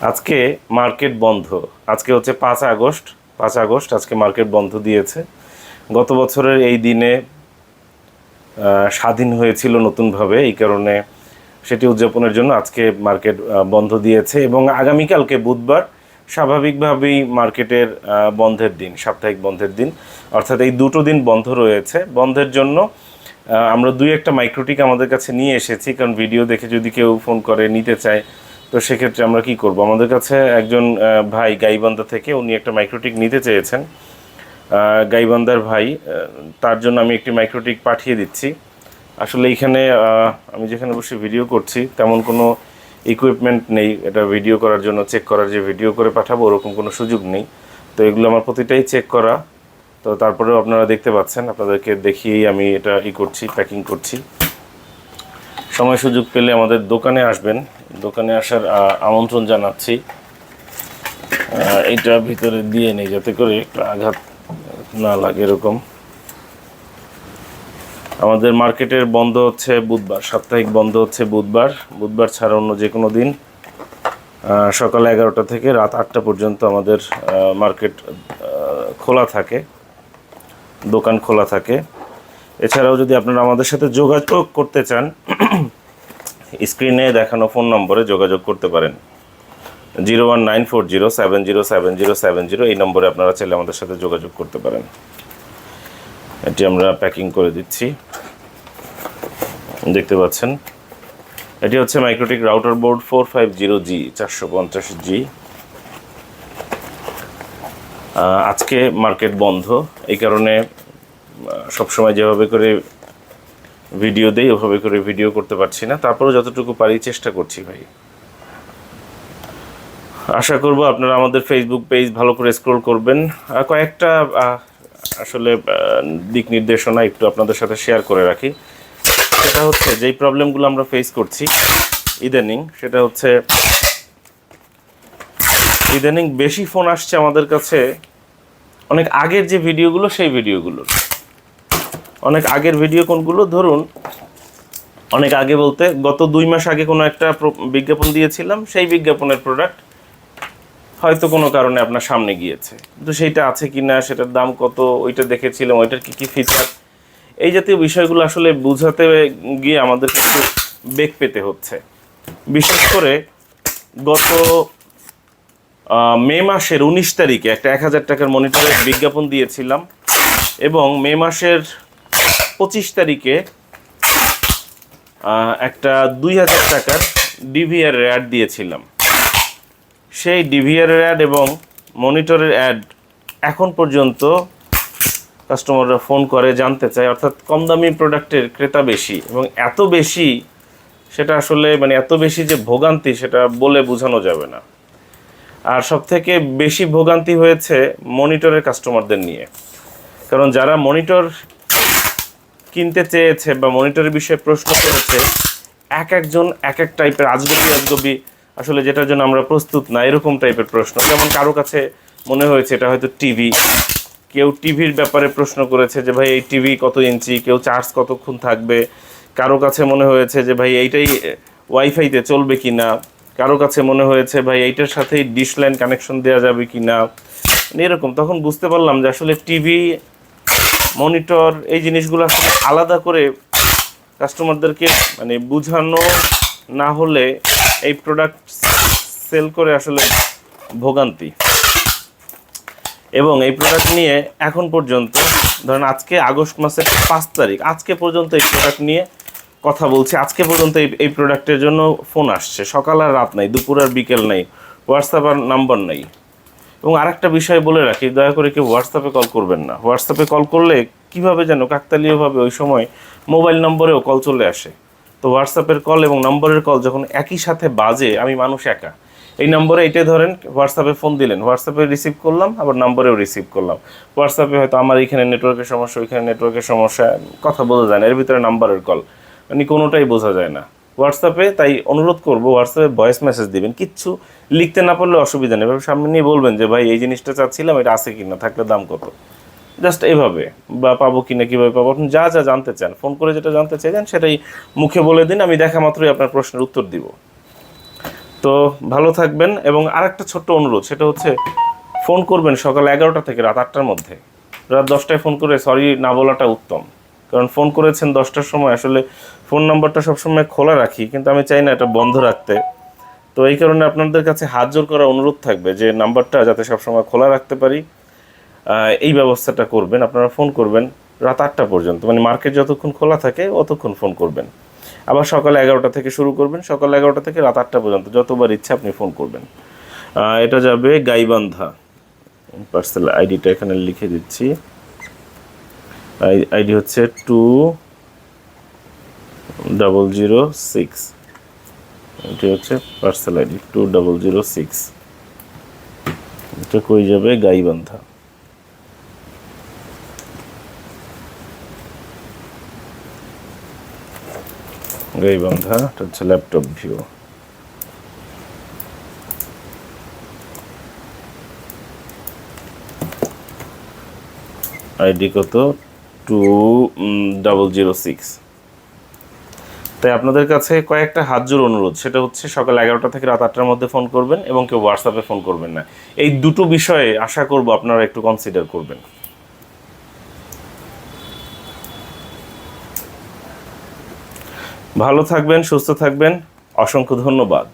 আজকে মার্কেট বন্ধ। আজকে হচ্ছে পাঁচ আগস্ট। পাঁচ আগস্ট আজকে মার্কেট বন্ধ দিয়েছে। গত বছরের এই দিনে স্বাধীন হয়েছিল নতুনভাবে। এই কারণে সেটি উদযাপনের জন্য আজকে মার্কেট বন্ধ দিয়েছে এবং আগামীকালকে বুধবার স্বাভাবিকভাবেই মার্কেটের বন্ধের দিন, সাপ্তাহিক বন্ধের দিন। অর্থাৎ এই দুটো দিন বন্ধ রয়েছে। বন্ধের জন্য আমরা দুই একটা মাইক্রোটিক আমাদের কাছে নিয়ে এসেছি। কারণ ভিডিও দেখে যদি কেউ ফোন করে, নিতে চায় তো সেক্ষেত্রে আমরা কি করব? আমাদের কাছে একজন ভাই গাইবান্ধা থেকে উনি একটা মাইক্রোটিক নিতে চেয়েছেন। গাইবান্ধার ভাই তার জন্য আমি একটি মাইক্রোটিক পাঠিয়ে দিচ্ছি। আসলে এইখানে আমি যেখানে বসে ভিডিও করছি, তেমন কোনো ইকুইপমেন্ট নেই। এটা ভিডিও করার জন্য চেক করার যে ভিডিও করে পাঠাবো, ওরকম কোনো সুযোগ নেই। তো এগুলো আমার প্রতিটাই চেক করা। তো তারপরেও আপনারা দেখতে পাচ্ছেন, আপনাদেরকে দেখিয়েই আমি এটা ই করছি প্যাকিং করছি। সময় সুযোগ পেলে আমাদের দোকানে আসবেন। দোকানে আসার আমন্ত্রণ জানাচ্ছি। এইটা ভিতরে দিয়ে নেই যাতে করে একটু আঘাত না লাগে এরকম। আমাদের মার্কেটের বন্ধ হচ্ছে বুধবার, সাপ্তাহিক বন্ধ হচ্ছে বুধবার। বুধবার ছাড়া অন্য যে কোনো দিন সকাল এগারোটা থেকে রাত আটটা পর্যন্ত আমাদের মার্কেট খোলা থাকে, দোকান খোলা থাকে। এছাড়াও যদি আপনারা আমাদের সাথে যোগাযোগ করতে চান স্ক্রিনে দেখানো ফোন নম্বরে যোগাযোগ করতে পারেন। Zero one nine four zero seven zero seven zero seven zero এই নম্বরে আপনারা চাইলে আমাদের সাথে যোগাযোগ করতে পারেন। এটি আমরা প্যাকিং করে দিচ্ছি। দেখতে পাচ্ছেন। এটি হচ্ছে MikroTik router board four five zero G চারশো পঞ্চাশ জি আজকে মার্কেট বন্ধ। এই কারণে সবসময় যেভাবে করে ভিডিও দেই, ওভাবে করে ভিডিও করতে পারছি না। তারপরেও যতটুকু পারি চেষ্টা করছি ভাই। আশা করব আপনারা আমাদের ফেসবুক পেজ ভালো করে স্ক্রল করবেন। কয়েকটা আসলে দিক নির্দেশনা একটু আপনাদের সাথে শেয়ার করে রাখি। সেটা হচ্ছে, যেই প্রবলেমগুলো আমরা ফেস করছি ইদানিং সেটা হচ্ছে ইদানিং বেশি ফোন আসছে আমাদের কাছে, অনেক আগের যে ভিডিওগুলো সেই ভিডিওগুলোর অনেক আগের ভিডিও কোনগুলো? ধরুন, অনেক আগে বলতে, গত দুই মাস আগে কোনো একটা বিজ্ঞাপন দিয়েছিলাম, সেই বিজ্ঞাপনের প্রোডাক্ট হয়তো কোনো কারণে আপনার সামনে গিয়েছে। কিন্তু সেইটা আছে কি না সেটার দাম কত, ওইটা দেখেছিলাম, ওইটার কী কী ফিচার এই জাতীয় বিষয়গুলো আসলে বোঝাতে গিয়ে আমাদের একটু বেগ পেতে হচ্ছে। বিশেষ করে গত মে মাসের উনিশ তারিখে একটা এক হাজার টাকার মনিটরের বিজ্ঞাপন দিয়েছিলাম এবং মে মাসের পঁচিশ তারিখে একটা দুই হাজার টাকার ডিভিআর অ্যাড দিয়েছিলাম। সেই ডিভিআর অ্যাড এবং মনিটরের অ্যাড এখন পর্যন্ত কাস্টমাররা ফোন করে, জানতে চায়। অর্থাৎ কম দামি প্রোডাক্টের ক্রেতা বেশি এবং এত বেশি সেটা আসলে মানে এত বেশি যে ভোগান্তি সেটা বলে বোঝানো যাবে না। আর সব থেকে বেশি ভোগান্তি হয়েছে মনিটরের কাস্টমারদের নিয়ে। কারণ যারা মনিটর কিনতে চেয়েছে বা মনিটরের বিষয়ে প্রশ্ন করেছে, এক একজন, এক এক টাইপের আজগবি আজগবি আসলে যেটার জন্য আমরা প্রস্তুত না, এরকম টাইপের প্রশ্ন। যেমন কারও কাছে মনে হয়েছে এটা হয়তো টিভি কেউ টিভির ব্যাপারে প্রশ্ন করেছে যে, ভাই, এই টিভি কত ইঞ্চি? কেউ চার্জ কতক্ষণ থাকবে? কারও কাছে মনে হয়েছে যে, ভাই, এইটাই ওয়াইফাইতে চলবে কি না কারও কাছে মনে হয়েছে, ভাই, এইটার সাথেই ডিশ লাইন কানেকশন দেওয়া যাবে কি না মানে এরকম, তখন বুঝতে পারলাম যে আসলে টিভি মনিটর, এই জিনিসগুলো আসলে আলাদা করে কাস্টমারদেরকে মানে বুঝানো না হলে এই প্রোডাক্ট সেল করে আসলে ভোগান্তি। এবং এই প্রোডাক্ট নিয়ে এখন পর্যন্ত, ধরেন আজকে আগস্ট মাসের পাঁচ তারিখ, আজকে পর্যন্ত এই প্রোডাক্ট নিয়ে কথা বলছি। আজকে পর্যন্ত এই এই প্রোডাক্টের জন্য ফোন আসছে। সকাল আর রাত নাই, দুপুর আর বিকেল নাই। হোয়াটসঅ্যাপ আর নাম্বার নাই। এবং আরেকটা বিষয় বলে রাখি, দয়া করে কেউ হোয়াটসঅ্যাপে কল করবেন না। হোয়াটসঅ্যাপে কল করলে কীভাবে যেন কাকতালীয়ভাবে ওই সময় মোবাইল নম্বরেও কল চলে আসে। তো হোয়াটসঅ্যাপের কল এবং নম্বরের কল যখন একই সাথে বাজে, আমি মানুষ একা। এই নম্বরে এটাই ধরেন হোয়াটসঅ্যাপে ফোন দিলেন হোয়াটসঅ্যাপে রিসিভ করলাম, আবার নম্বরেও রিসিভ করলাম। হোয়াটসঅ্যাপে হয়তো আমার এইখানে নেটওয়ার্কের সমস্যা, ওইখানে নেটওয়ার্কের সমস্যা, কথা বোঝা যায় না, এর ভিতরে নাম্বারের কল মানে কোনোটাই বোঝা যায় না। হোয়াটসঅ্যাপে, তাই অনুরোধ করব হোয়াটসঅ্যাপে ভয়েস মেসেজ দিবেন। কিচ্ছু লিখতে না পারলে অসুবিধা নেই। এভাবে সামনে নিয়ে বলবেন যে, ভাই, এই জিনিসটা চাচ্ছিলাম, এটা আছে কিনা? থাকলে দাম কত? জাস্ট এইভাবে বা পাবো কি না কীভাবে পাবো? আপনি যা যা জানতে চান, ফোন করে যেটা জানতে চাইছেন, সেটাই মুখে বলে দিন, আমি দেখা মাত্রই আপনার প্রশ্নের উত্তর দিব। তো ভালো থাকবেন, এবং আরেকটা ছোট্ট অনুরোধ, সেটা হচ্ছে, ফোন করবেন সকাল এগারোটা থেকে রাত আটটার মধ্যে। রাত দশটায় ফোন করে, সরি না বলাটা উত্তম। কারণ ফোন করেছেন দশটার সময়, আসলে ফোন নাম্বারটা সবসময় খোলা রাখি, কিন্তু আমি চাই না এটা বন্ধ রাখতে। তো এই কারণে আপনাদের কাছে হাত জোর করার অনুরোধ থাকবে যে নাম্বারটা যাতে সবসময় খোলা রাখতে পারি। এই ব্যবস্থাটা করবেন, আপনারা ফোন করবেন রাত আটটা পর্যন্ত মানে মার্কেট যতক্ষণ খোলা থাকে অতক্ষণ ফোন করবেন। আবার সকাল এগারোটা থেকে শুরু করবেন, সকাল এগারোটা থেকে রাত আটটা পর্যন্ত, যতবার ইচ্ছা আপনি ফোন করবেন। এটা যাবে গাইবান্ধা। পার্সেল আইডিটা এখানে লিখে দিচ্ছি। আইডি হচ্ছে টু ডাবল জিরো সিক্স। এটি হচ্ছে parcel ID, two double zero six. এটা কই যাবে? গাইবান্ধা। গাইবান্ধা, এটা হচ্ছে ল্যাপটপ ভিউ। আইডি কত? টু ডাবল জিরো সিক্স তাই আপনাদের কাছে কয়েকটা হাত জোর অনুরোধ। সেটা হচ্ছে সকাল এগারোটা থেকে রাত আটটার মধ্যে ফোন করবেন এবং কেউ হোয়াটসঅ্যাপে ফোন করবেন না। এই দুটো বিষয়ে আশা করব আপনারা একটু কনসিডার করবেন। ভালো থাকবেন, সুস্থ থাকবেন। অসংখ্য ধন্যবাদ।